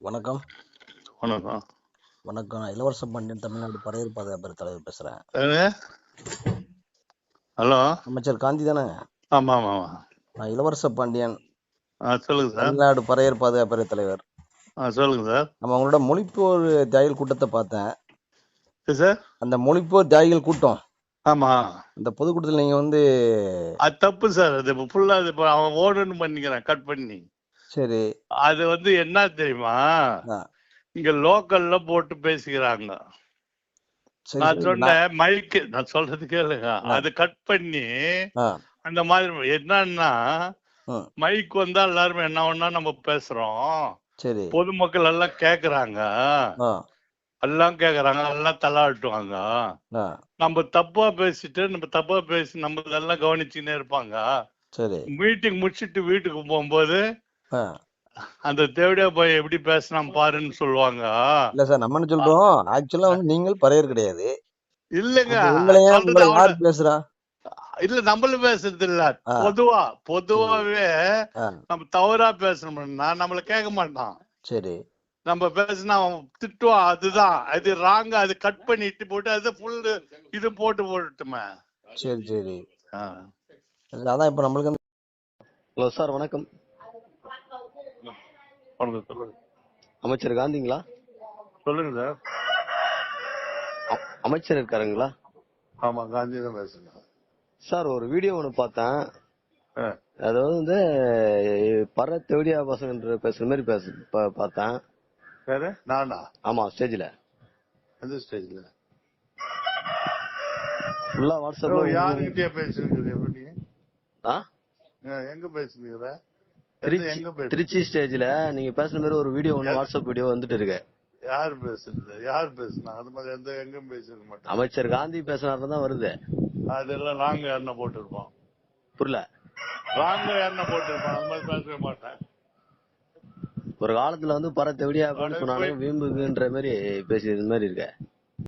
வணக்கம். வணக்கம். வணக்கம். நான் இளவரச பாண்டியன் தமிழ்நாடு பறையர் பாதுகாப்பு தலைவர் பேசுறேன். ஹலோ? அமைச்சர் காந்தி தானே? ஆமா ஆமா ஆமா நான் இளவரச பாண்டியன் சொல்லுங்க சார். தமிழ்நாடு பறையர் பாதுகாப்பு தலைவர். சொல்லுங்க சார். நம்ம உங்களோட மொழிப்போர் தியாகிகள் கூட்டத்தை பார்த்தேன். சரி? அந்த மொழிப்போர் தியாகிகள் கூட்டம். ஆமா. அந்த பொதுக்கூட்டத்தில் நீங்க வந்து அது தப்பு சார். அது ஃபுல்லா அவன் ஓடணும் பண்ணிக்கிறான் கட் பண்ணி. சரி. அது வந்து என்ன தெரியுமா? இங்க லோக்கல்ல போட்டு பேசிக்கிறாங்க. நான் சொன்னேன் மைக்கு நான் சொல்றது கேளுங்க. அது கட் பண்ணி அந்த மாதிரி என்னன்னா மைக் வந்தா எல்லாருமே என்ன ஒண்ணா நம்ம பேசுறோம். சரி. பொதுமக்கள் எல்லாம் கேக்குறாங்க. எல்லாம் கேக்குறாங்க. எல்லாம் தலாட்டுவாங்க. நம்ம தப்பா பேசிட்டு நம்ம தப்பா பேசி நம்ம இதெல்லாம் கவனிச்சுன்னே இருப்பாங்க. சரி. மீட்டிங் முடிச்சிட்டு வீட்டுக்கு போகும்போது. அந்த தேவடியா போய் எப்படி பேசினான் பாருன்னு சொல்லுவாங்க. இல்ல சார் நம்ம என்ன சொல்றோம்? ஆக்சுவலா வந்து நீங்கள் பறையர் கிடையாது. இல்லங்க. அப்ப உங்களை யார் பேசுறா? இல்ல நம்மளும் பேசுறது இல்ல. பொதுவா பொதுவாவே நம்ம தவறா பேசணும்னா நம்மள கேட்க மாட்டான். சரி. நம்ம பேசினா அவன் திட்டுவான் அதுதான். அது ராங்க அது கட் பண்ணிட்டு போட்டு அது ஃபுல் இது போட்டு போட்டுட்டுமே. சரி சரி. அதான் இப்ப நம்மளுக்கு ஹலோ சார் வணக்கம். சொல்லுங்க சொல்லுங்க. அமைச்சர் காந்திங்களா? சொல்லுங்க சார். அமைச்சர் இருக்காருங்களா? ஆமா காந்தி தான் பேசுறேன் சார் ஒரு வீடியோ ஒன்று பார்த்தேன். அதாவது வந்து பர தேவடியா பசங்க பேசுற மாதிரி பேச பார்த்தேன். யாரு? நானா? ஆமா ஸ்டேஜ்ல. எந்த ஸ்டேஜ்ல? ஃபுல்லா வாட்ஸ்அப்ல யாருக்கிட்டே பேசுறீங்க எப்படி? எங்க பேசுறீங்க திருச்சி ஸ்டேஜ்ல நீங்க பேசுற மாதிரி ஒரு வீடியோ ஒன்று வாட்ஸ்அப் வீடியோ வந்துட்டு இருக்கு. யார் பேசுறது? யார் பேசுனா? அது மாதிரி எந்த எங்க பேசிருக்க மாட்டேன் அமைச்சர் காந்தி பேசுனாரு தான் வருது. அதெல்லாம் ராங்க யாருன்னா போட்டிருப்போம். புரியல. ராங்க யாருன்னா போட்டிருப்போம். அது மாதிரி பேசவே மாட்டேன். ஒரு காலத்துல வந்து பர தேவடியா அப்படின்னு சொன்னாலும் வீம்புக்குன்ற மாதிரி பேசி மாதிரி இருக்க.